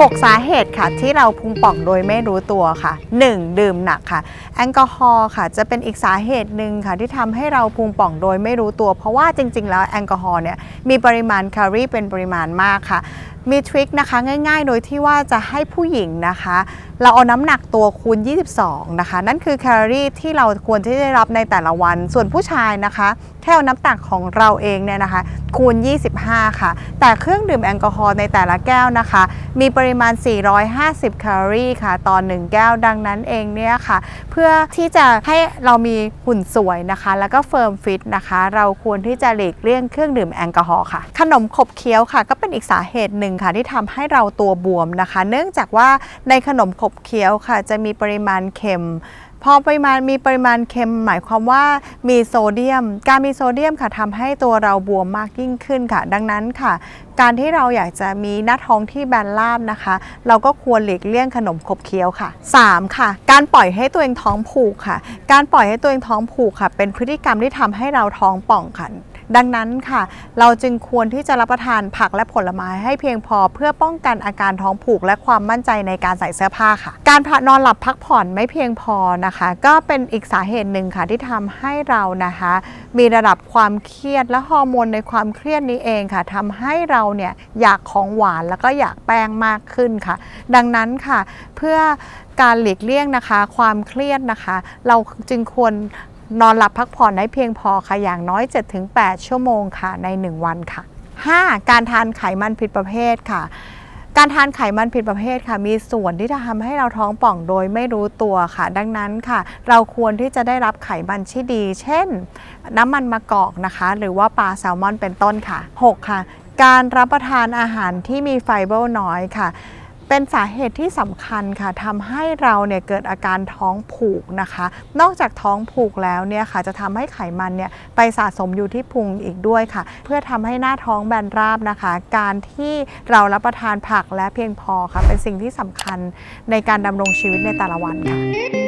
6 สาเหตุค่ะที่เราพุงป่องโดยไม่รู้ตัวค่ะ 1. ดื่มหนักค่ะ แอลกอฮอล์ค่ะ จะเป็นอีกสาเหตุหนึ่งค่ะ ที่ทำให้เราพุงป่องโดยไม่รู้ตัว เพราะว่าจริง ๆ แล้วแอลกอฮอล์เนี่ยมีปริมาณแคลอรี่เป็นปริมาณมากค่ะ มีทริคนะคะง่ายๆ โดยที่ว่าจะให้ผู้หญิงนะคะ เราเอาน้ำหนักตัวคูณ 22 นะคะ นั่นคือแคลอรี่ที่เราควรที่จะได้รับในแต่ละวัน ส่วนผู้ชายนะคะแค่เอาน้ำหนักของเราเองเนี่ยนะคะ คูณ 25 ค่ะ แต่เครื่องดื่มแอลกอฮอล์ในแต่ละแก้วนะคะ มีปริมาณ 450 แคลอรี่ค่ะต่อ1แก้วดังนั้นเองเนี่ยค่ะ เพื่อที่จะให้เรามีหุ่นสวยนะคะ แล้วก็เฟิร์มฟิตนะคะ เราควรที่จะหลีกเลี่ยงเครื่องดื่มแอลกอฮอล์ค่ะ ขนมขบเคี้ยวค่ะ ก็เป็นอีกสาเหตุหนึ่งค่ะที่ทำให้เราตัวบวมนะคะ เนื่องจากว่าในขนมขบเคี้ยวค่ะ จะมีปริมาณเค็มพอปริมาณมีปริมาณเค็มหมายความว่ามีโซเดียม การมีโซเดียมค่ะทำให้ตัวเราบวมมากยิ่งขึ้นค่ะ ดังนั้นค่ะ การที่เราอยากจะมีหน้าท้องที่แบนราบนะคะ เราก็ควรหลีกเลี่ยงขนมขบเคี้ยวค่ะ 3. ค่ะ การปล่อยให้ตัวเองท้องผูกค่ะ การปล่อยให้ตัวเองท้องผูกค่ะ เป็นพฤติกรรมที่ทำให้เราท้องป่องค่ะ ดังนั้นค่ะ เราจึงควรที่จะรับประทานผักและผลไม้ให้เพียงพอเพื่อป้องกันอาการท้องผูกและความมั่นใจในการใส่เสื้อผ้าค่ะ การพักนอนหลับพักผ่อนไม่เพียงพอนะคะ ก็เป็นอีกสาเหตุหนึ่งค่ะที่ทำให้เรานะคะ มีระดับความเครียดและฮอร์โมนในความเครียดนี้เองค่ะทำให้เราเนี่ยอยากของหวานแล้วก็อยากแป้งมากขึ้นค่ะ ดังนั้นค่ะ เพื่อการหลีกเลี่ยงนะคะ ความเครียดนะคะ เราจึงควร นอนหลับพักผ่อนให้เพียงพอค่ะอย่างน้อย 7-8 ชั่วโมงค่ะใน 1 วันค่ะ 5. การทานไขมันผิดประเภทค่ะ การทานไขมันผิดประเภทค่ะ มีส่วนที่จะทำให้เราท้องป่องโดยไม่รู้ตัวค่ะ ดังนั้นค่ะ เราควรที่จะได้รับไขมันที่ดี เช่น น้ำมันมะกอกนะคะ หรือว่าปลาแซลมอนเป็นต้นค่ะ 6. ค่ะ การรับประทานอาหารที่มีไฟเบอร์น้อยค่ะ เป็นสาเหตุที่สำคัญค่ะทำให้เราเนี่ยเกิดอาการท้องผูกนะคะ นอกจากท้องผูกแล้วเนี่ยค่ะจะทำให้ไขมันเนี่ยไปสะสมอยู่ที่พุงอีกด้วยค่ะ เพื่อทำให้หน้าท้องแบนราบนะคะ การที่เรารับประทานผักและเพียงพอค่ะเป็นสิ่งที่สำคัญในการดำรงชีวิตในแต่ละวันค่ะ